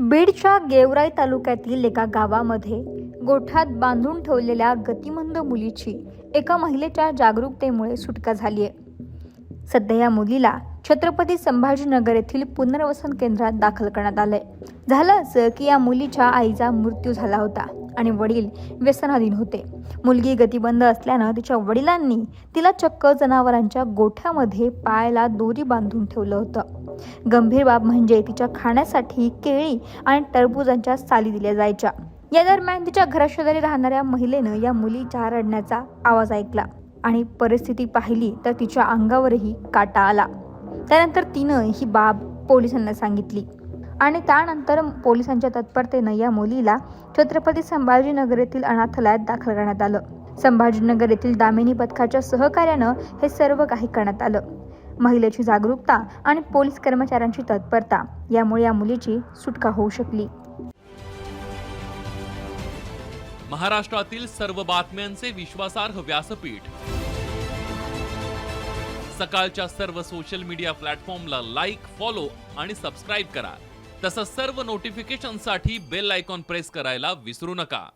बीडच्या गेवराई तालुक्यातील एका गावामध्ये गोठ्यात बांधून ठेवलेल्या गतिमंद मुलीची एका महिलेच्या जागरूकतेमुळे सुटका झाली आहे. सध्या या मुलीला छत्रपती संभाजीनगर येथील पुनर्वसन केंद्रात दाखल करण्यात आलंय. झालं असं की या मुलीच्या आईचा मृत्यू झाला होता आणि वडील व्यसनाधीन होते. मुलगी गतिबंद असल्यानं तिच्या वडिलांनी तिला चक्क जनावरांच्या गोठ्यामध्ये पायाला दोरी बांधून ठेवलं होतं. गंभीर बाब म्हणजे तिच्या खाण्यासाठी केळी आणि टरबुजांच्या साली दिल्या जायच्या. या दरम्यान तिच्या घराशेजारी राहणाऱ्या महिलेनं या मुलीच्या रडण्याचा आवाज ऐकला आणि परिस्थिती पाहिली तर तिच्या अंगावरही काटा आला. त्यानंतर तिनं ही बाब पोलिसांना सांगितली आणि त्यानंतर पोलिसांच्या तत्परतेनं या मुलीला छत्रपती संभाजीनगर येथील अनाथालयात दाखल करण्यात आलं. संभाजीनगर येथील दामिनी पथकाच्या सहकार्यानं हे सर्व काही करण्यात आलं. महिलेची जागरूकता आणि पोलीस कर्मचाऱ्यांची तत्परता यामुळे या मुलीची सुटका होऊ शकली. महाराष्ट्रातील सर्व बातम्यांचे विश्वासार्ह व्यासपीठ. सकाळच्या सर्व सोशल मीडिया प्लॅटफॉर्मला लाईक फॉलो आणि सबस्क्राईब करा. तसंच सर्व नोटिफिकेशनसाठी बेल आयकॉन प्रेस करायला विसरू नका.